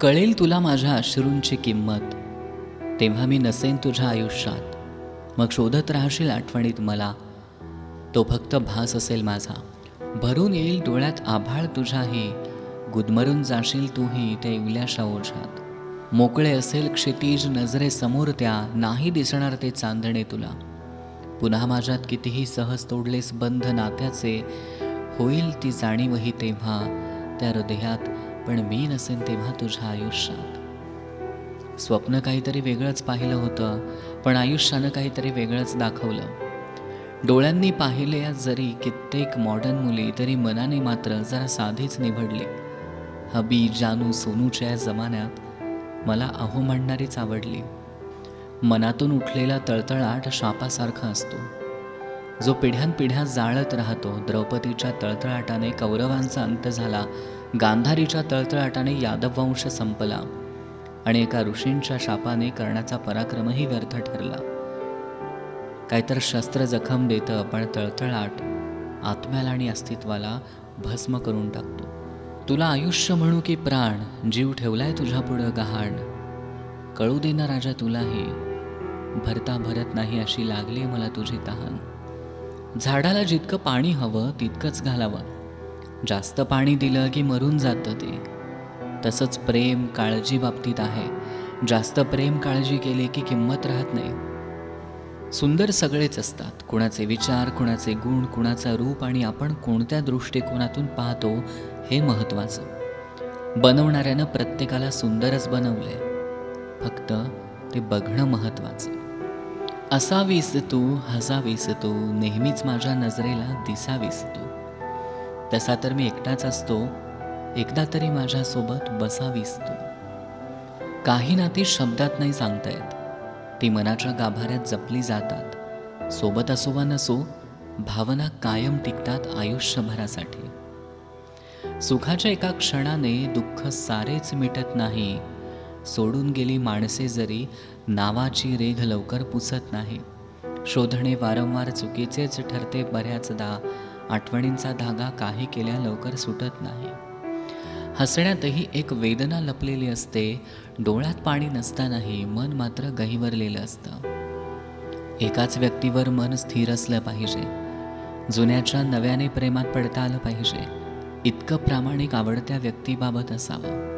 कळेल तुला माझ्या अश्रूंची किंमत तेव्हा मी नसेन तुझ्या आयुष्यात. मग शोधत राहशील आठवणीत मला तो फक्त भास असेल माझा. भरून येईल डोळ्यात आभाळ तुझ्याही गुदमरून जाशील तूही त्या इवल्याशा ओझ्यात. मोकळे असेल क्षितिज नजरेसमोर त्या नाही दिसणार ते चांदणे तुला. पुन्हा माझ्यात कितीही सहज तोडलेस बंध नात्याचे होईल ती जाणीवही तेव्हा त्या हृदयात पण मी नसेन तेव्हा तुझ्या आयुष्यात. स्वप्न काहीतरी वेगळंच पाहिलं होतं पण आयुष्यानं काहीतरी वेगळंच दाखवलं. डोळ्यांनी पाहिले जरी कित्येक मॉडर्न मुली तरी मनाने मात्र जरा साधीच निवडली. हबी जानू सोनूच्या या जमान्यात मला अहो म्हणणारीच आवडली. मनातून उठलेला तळतळाट शापासारखा असतो. जो पिढ्यानपिढ्या जाळत राहतो द्रौपदीच्या तळतळाटाने कौरवांचा अंत झाला गांधारीच्या तळतळाटाने यादववंश संपला आणि एका ऋषींच्या शापाने कर्णाचा पराक्रमही व्यर्थ ठरला. काहीतर शस्त्र जखम देतं पण तळतळाट आत्म्याला आणि अस्तित्वाला भस्म करून टाकतो. तुला आयुष्य म्हणू की प्राण जीव ठेवलाय तुझ्या पुढं गहाण. कळू दे ना राजा तुलाही भरता भरत नाही अशी लागली मला तुझी तहान. झाडाला जितकं पाणी हवं तितकंच घालावं. जास्त पाणी दिलं की मरून जातं ते. तसंच प्रेम काळजी बाबतीत आहे. जास्त प्रेम काळजी केली की किंमत राहत नाही. सुंदर सगळेच असतात. कुणाचे विचार कुणाचे गुण कुणाचा रूप आणि आपण कोणत्या दृष्टिकोनातून पाहतो हे महत्त्वाचं. बनवणाऱ्यानं प्रत्येकाला सुंदरच बनवलंय. फक्त ते बघणं महत्त्वाचं. असावीस तू हसावीस तू नेहमीच माझ्या नजरेला दिसावीस तू. तसा तर मी एकटाच असतो. एकदा तरी माझ्यासोबत बसावीस तू. काही नाती शब्दात नाही सांगता येत. ती मनाच्या गाभाऱ्यात जपली जातात. सोबत असो वा नसो भावना कायम टिकतात आयुष्यभरासाठी. सुखाच्या एका क्षणाने दुःख सारेच मिटत नाही. सोडून गेली माणसे जरी नावाची रेघ लवकर पुसत नाही. शोधणे वारंवार चुकीचेच ठरते बऱ्याचदा. आठवणींचा धागा काही केल्या लवकर सुटत नाही. हसण्यातही एक वेदना लपलेली असते डोळ्यात पाणी नसतानाही मन मात्र गहिवरलेलं असतं. एकाच व्यक्तीवर मन स्थिर असलं पाहिजे. जुन्याच्या नव्याने प्रेमात पडता आलं पाहिजे. इतकं प्रामाणिक आवडत्या व्यक्तीबाबत असावं.